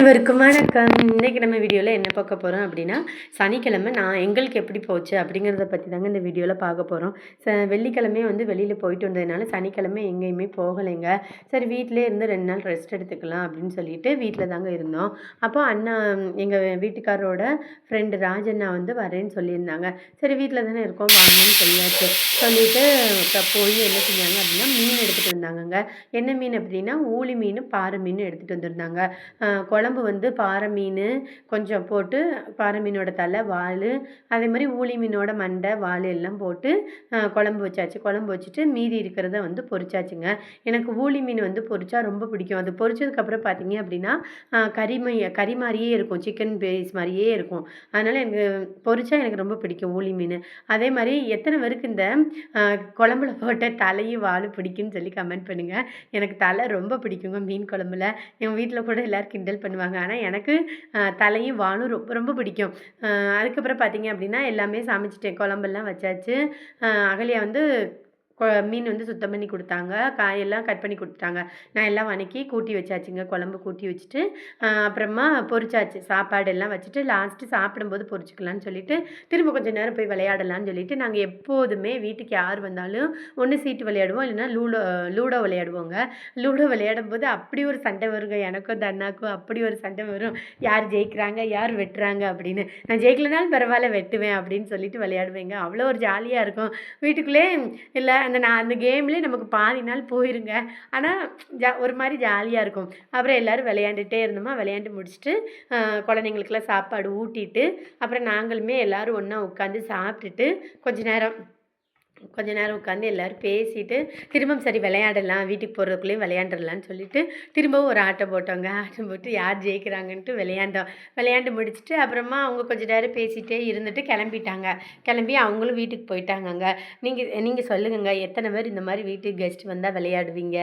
அனைவருக்கும் வணக்கம். இன்றைக்கி நம்ம வீடியோவில் என்ன பார்க்க போகிறோம் அப்படின்னா சனிக்கிழமை நான் எங்களுக்கு எப்படி போச்சு அப்படிங்கிறத பற்றி தாங்க இந்த வீடியோவில் பார்க்க போகிறோம் ச வெள்ளிக்கிழமை வந்து வெளியில் போயிட்டு வந்ததுனால சனிக்கிழமை எங்கேயுமே போகலைங்க. சரி வீட்டிலே இருந்து ரெண்டு நாள் ரெஸ்ட் எடுத்துக்கலாம் அப்படின்னு சொல்லிட்டு வீட்டில் தாங்க இருந்தோம். அப்போ அண்ணா எங்கள் வீட்டுக்காரரோட ஃப்ரெண்டு ராஜண்ணா வந்து வரேன்னு சொல்லியிருந்தாங்க. சரி வீட்டில் தானே இருக்கோம் வாங்கன்னு சொல்லியாச்சு. சொல்லிவிட்டு போய் என்ன செஞ்சாங்க அப்படின்னா மீன் எடுத்துகிட்டு வந்தாங்கங்க. என்ன மீன் அப்படின்னா ஊளி மீன் பாறை மீன் எடுத்துகிட்டு வந்திருந்தாங்க. குழம்பு குழம்பு வந்து பாறை மீன் கொஞ்சம் போட்டு பாறை மீனோட தலை வால் அதே மாதிரி ஊளி மீனோட மண்டை வால் எல்லாம் போட்டு குழம்பு வச்சாச்சு. குழம்பு வச்சுட்டு மீதி இருக்கிறத வந்து பொரிச்சாச்சுங்க. எனக்கு ஊளி மீன் வந்து பொரிச்சா ரொம்ப பிடிக்கும். அது பொரிச்சதுக்கப்புறம் பார்த்தீங்க அப்படின்னா கறிமை கறி மாதிரியே இருக்கும். சிக்கன் பேஸ் மாதிரியே இருக்கும். அதனால் எனக்கு பொரிச்சா எனக்கு ரொம்ப பிடிக்கும் ஊளி மீன். அதே மாதிரி எத்தனை பேருக்கு இந்த குழம்புல போட்ட தலையும் வாலும் பிடிக்குன்னு சொல்லி கமெண்ட் பண்ணுங்கள் எனக்கு தலை ரொம்ப பிடிக்குங்க மீன் குழம்புல. எங்கள் வீட்டில் கூட எல்லோரும் கிண்டல் பண்ணுவாங்க. பண்ணுவாங்க ஆனால் எனக்கு தலையும் வாழும் ரொம்ப ரொம்ப பிடிக்கும். அதுக்கப்புறம் பார்த்திங்க அப்படின்னா எல்லாமே சமைச்சிட்டேன். குழம்பெல்லாம் வச்சாச்சு. அகலியா வந்து மீன் வந்து சுத்தம் பண்ணி கொடுத்தாங்க. காயெல்லாம் கட் பண்ணி கொடுத்துட்டாங்க. நான் எல்லாம் வணக்கி கூட்டி வச்சாச்சுங்க. குழம்பு கூட்டி வச்சுட்டு அப்புறமா பொரிச்சாச்சு. சாப்பாடு எல்லாம் வச்சுட்டு லாஸ்ட்டு சாப்பிடும்போது பொரிச்சிக்கலான்னு சொல்லிட்டு திரும்ப கொஞ்சம் நேரம் போய் விளையாடலான்னு சொல்லிட்டு நாங்கள் எப்போதுமே வீட்டுக்கு யார் வந்தாலும் ஒன்று சீட்டு விளையாடுவோம். இல்லைன்னா லூடோ லூடோ விளையாடுவோங்க. லூடோ விளையாடும் போது அப்படி ஒரு சண்டை வருங்க. எனக்கும் தன்னாக்கும் அப்படி ஒரு சண்டை வரும். யார் ஜெயிக்கிறாங்க? யார் வெட்டுறாங்க? அப்படின்னு. நான் ஜெயிக்கலனாலும் பரவாயில்ல வெட்டுவேன் அப்படின்னு சொல்லிட்டு விளையாடுவேங்க. அவ்வளோ ஒரு ஜாலியாக இருக்கும். வீட்டுக்குள்ளே இல்லை அந்த நான் அந்த கேம்லேயே நமக்கு பாதி நாள் போயிருங்க. ஆனால் ஜா ஒரு மாதிரி ஜாலியாக இருக்கும். அப்புறம் எல்லோரும் விளையாண்டுட்டே இருந்தோமா விளையாண்டு முடிச்சுட்டு குழந்தைங்களுக்குலாம் சாப்பாடு ஊட்டிட்டு அப்புறம் நாங்களுமே எல்லோரும் ஒன்றா உட்காந்து சாப்பிட்டுட்டு கொஞ்ச நேரம் கொஞ்ச நேரம் உட்காந்து எல்லோரும் பேசிட்டு திரும்பவும் சரி விளையாடலாம் வீட்டுக்கு போகிறதுக்குள்ளேயும் விளையாண்டுடலான்னு சொல்லிட்டு திரும்பவும் ஒரு ஆட்டம் போட்டோங்க. ஆட்டம் போட்டு யார் ஜெயிக்கிறாங்கன்ட்டு விளையாண்டோம். விளையாண்டு முடிச்சுட்டு அப்புறமா அவங்க கொஞ்ச நேரம் பேசிகிட்டே இருந்துட்டு கிளம்பிட்டாங்க. கிளம்பி அவங்களும் வீட்டுக்கு போயிட்டாங்கங்க. நீங்கள் நீங்கள் சொல்லுங்கங்க. எத்தனை பேர் இந்த மாதிரி வீட்டுக்கு கெஸ்ட் வந்தால் விளையாடுவீங்க?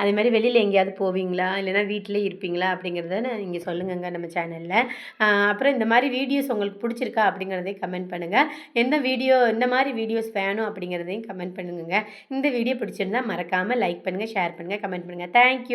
அதே மாதிரி வெளியில் எங்கேயாவது போவீங்களா? இல்லைனா வீட்டிலே இருப்பீங்களா? அப்படிங்கிறத நீங்கள் சொல்லுங்கங்க நம்ம சேனலில் அப்புறம் இந்த மாதிரி வீடியோஸ் உங்களுக்கு பிடிச்சிருக்கா அப்படிங்கிறதையும் கமெண்ட் பண்ணுங்கள் எந்த வீடியோ இந்த மாதிரி வீடியோஸ் வேணும் அப்படிங்க அப்படிங்கிறதையும் கமெண்ட் பண்ணுங்க இந்த வீடியோ பிடிச்சிருந்தா மறக்காமல் லைக் பண்ணுங்கள் ஷேர் பண்ணுங்கள் கமெண்ட் பண்ணுங்கள் தேங்க்யூ